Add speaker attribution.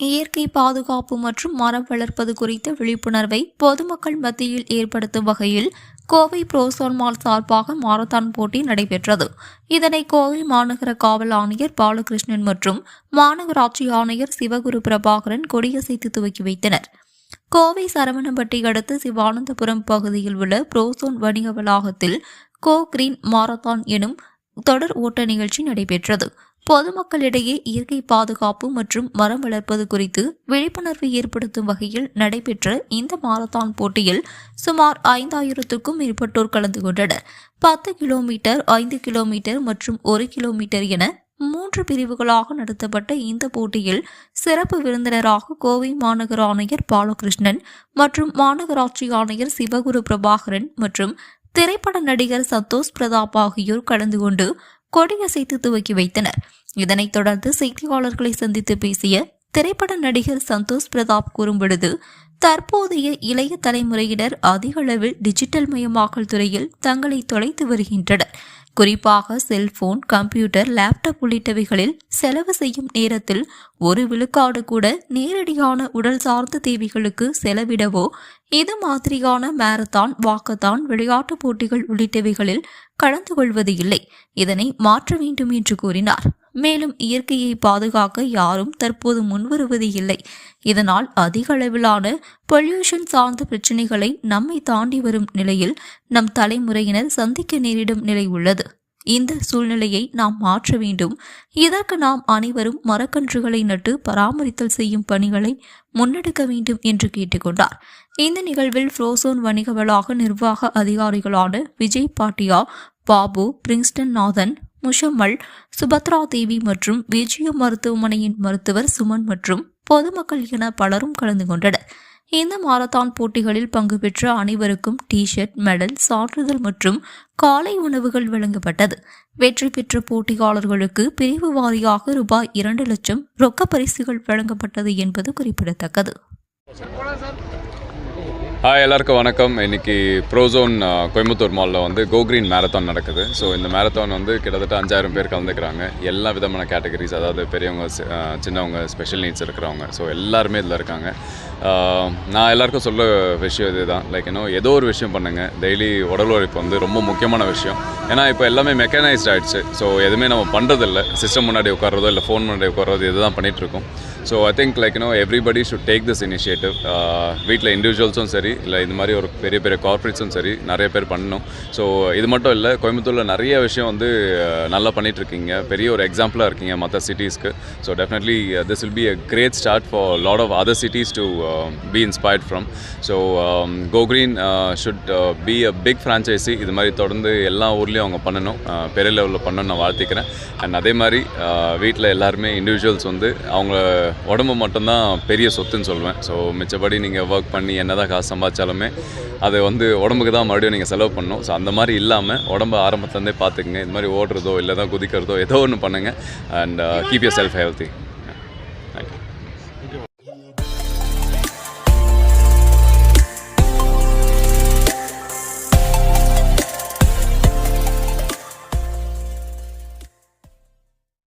Speaker 1: இயற்கை பாதுகாப்பு மற்றும் மரம் வளர்ப்பது குறித்த விழிப்புணர்வை பொதுமக்கள் மத்தியில் ஏற்படுத்தும் வகையில் கோவை புரோசோன் மால் சார்பாக மாரத்தான் போட்டி நடைபெற்றது. இதனை கோவை மாநகர காவல் ஆணையர் பாலகிருஷ்ணன் மற்றும் மாநகராட்சி ஆணையர் சிவகுரு பிரபாகரன் கொடியசைத்து துவக்கி வைத்தனர். கோவை சரவணம்பட்டி அடுத்து சிவானந்தபுரம் பகுதியில் உள்ள புரோசோன் வணிக வளாகத்தில் கோ கிரீன் மாரத்தான் எனும் தொடர் ஓட்ட நிகழ்ச்சி நடைபெற்றது. பொதுமக்களிடையே இயற்கை பாதுகாப்பு மற்றும் மரம் வளர்ப்பது குறித்து விழிப்புணர்வு ஏற்படுத்தும் வகையில் நடைபெற்ற இந்த மாரத்தான் போட்டியில் சுமார் ஐந்தாயிரத்துக்கும் மேற்பட்டோர் கலந்து கொண்டனர். பத்து கிலோமீட்டர் ஐந்து கிலோமீட்டர் மற்றும் ஒரு கிலோமீட்டர் என மூன்று பிரிவுகளாக நடத்தப்பட்ட இந்த போட்டியில் சிறப்பு விருந்தினராக கோவை மாநகர ஆணையர் பாலகிருஷ்ணன் மற்றும் மாநகராட்சி ஆணையர் சிவகுரு பிரபாகரன் மற்றும் திரைப்பட நடிகர் சந்தோஷ் பிரதாப் ஆகியோர் கலந்து கொண்டு கொடியசைத்து துவக்கி வைத்தனர். இதனைத் தொடர்ந்து செய்தியாளர்களை சந்தித்து பேசிய திரைப்பட நடிகர் சந்தோஷ் பிரதாப் கூறும்பொழுது தற்போதைய இளைய தலைமுறையினர் அதிக அளவில் டிஜிட்டல் மயமாக்கல் துறையில் தங்களை தொலைத்து வருகின்றனர். குறிப்பாக செல்போன் கம்ப்யூட்டர் லேப்டாப் உள்ளிட்டவைகளில் செலவு செய்யும் நேரத்தில் ஒரு விழுக்காடு கூட நேரடியான உடல் சார்ந்த தேவைகளுக்கு செலவிடவோ இது மாதிரியான மேரத்தான் வாக்கத்தான் விளையாட்டுப் போட்டிகள் உள்ளிட்டவைகளில் கலந்து கொள்வது இல்லை. இதனை மாற்ற வேண்டும் என்று கூறினார். மேலும் இயற்கையை பாதுகாக்க யாரும் தற்போது முன்வருவது இல்லை. இதனால் அதிக அளவிலான பொல்யூஷன் சார்ந்த பிரச்சினைகளை நம்மை தாண்டி வரும் நிலையில் நம் தலைமுறையினர் சந்திக்க நேரிடும் நிலை உள்ளது. இந்த சூழ்நிலையை நாம் மாற்ற வேண்டும். இதற்கு நாம் அனைவரும் மரக்கன்றுகளை நட்டு பராமரித்தல் செய்யும் பணிகளை முன்னெடுக்க வேண்டும் என்று கேட்டுக்கொண்டார். இந்த நிகழ்வில் ஃப்ரோசோன் வணிக வளாக நிர்வாக அதிகாரிகளான விஜய் பாட்டியா பாபு பிரிங்ஸ்டன் நாதன் முஷம்மல் சுபத்ரா தேவி மற்றும் விஜய மருத்துவமனையின் மருத்துவர் சுமன் மற்றும் பொதுமக்கள் என பலரும் கலந்து கொண்டனர். இந்த மாரத்தான் போட்டிகளில் பங்கு பெற்ற அனைவருக்கும் டி ஷர்ட் மெடல் சான்றிதழ் மற்றும் காலை உணவுகள் வழங்கப்பட்டது. வெற்றி பெற்ற போட்டியாளர்களுக்கு பிரிவு வாரியாக ரூபாய் இரண்டு லட்சம் ரொக்க பரிசுகள் வழங்கப்பட்டது என்பது குறிப்பிடத்தக்கது.
Speaker 2: ஹாய் எல்லாருக்கும் வணக்கம். இன்றைக்கி ப்ரோசோன் கோயம்புத்தூர் மாலில் வந்து கோக்ரீன் மேரத்தான் நடக்குது. ஸோ இந்த மேரத்தான் வந்து கிட்டத்தட்ட அஞ்சாயிரம் பேர் கலந்துக்கிறாங்க. எல்லா விதமான கேட்டகரிஸ் அதாவது பெரியவங்க சின்னவங்க ஸ்பெஷல் நீட்ஸ் இருக்கிறவங்க. ஸோ எல்லாருமே இதில் இருக்காங்க. நான் எல்லாருக்கும் சொல்ல விஷயம் இதுதான். லைக் இன்னும் ஏதோ ஒரு விஷயம் பண்ணுங்கள் டெய்லி உடல் உழைப்பு வந்து ரொம்ப முக்கியமான விஷயம். ஏன்னா இப்போ எல்லாமே மெக்கனைஸ்ட் ஆகிடுச்சு ஸோ எதுவுமே நம்ம பண்ணுறதில்ல சிஸ்டம் முன்னாடி உட்காரதோ இல்லை ஃபோன் முன்னாடி உட்காரதோ இதுதான் பண்ணிகிட்ருக்கோம் இருக்கோம். So I think like you know everybody should take this initiative வீட்டில் இண்டிவிஜுவல்ஸும் சரி இல்லை இந்த மாதிரி ஒரு பெரிய பெரிய கார்ப்பரேட்ஸும் சரி நிறைய பேர் பண்ணணும். ஸோ இது மட்டும் இல்லை கோயம்புத்தூரில் நிறைய விஷயம் வந்து நல்லா பண்ணிகிட்டு இருக்கீங்க பெரிய ஒரு எக்ஸாம்பிளாக இருக்கீங்க மற்ற சிட்டிஸ்க்கு so definitely this will be a great start for lot of other cities to be inspired from so Go Green should be a big franchisee இது மாதிரி தொடர்ந்து எல்லா ஊர்லேயும் அவங்க பண்ணணும். பெரிய லெவலில் பண்ணணும்னு நான் வாழ்த்திக்கிறேன். அண்ட் அதே மாதிரி வீட்டில் எல்லாருமே இண்டிவிஜுவல்ஸ் வந்து அவங்க உடம்பு மட்டும்தான் பெரிய சொத்துன்னு சொல்லுவேன் ஸோ மிச்சப்படி நீங்கள் ஒர்க் பண்ணி என்ன தான் காசு சம்பாதிச்சாலுமே அது வந்து உடம்புக்கு தான் மறுபடியும் நீங்கள் செலவு பண்ணணும். ஸோ அந்த மாதிரி இல்லாமல் உடம்ப ஆரம்பத்துலேருந்தே பார்த்துக்குங்க. இந்த மாதிரி ஓடுறதோ இல்லை தான் குதிக்கிறதோ ஏதோ ஒன்று பண்ணுங்கள் and keep yourself healthy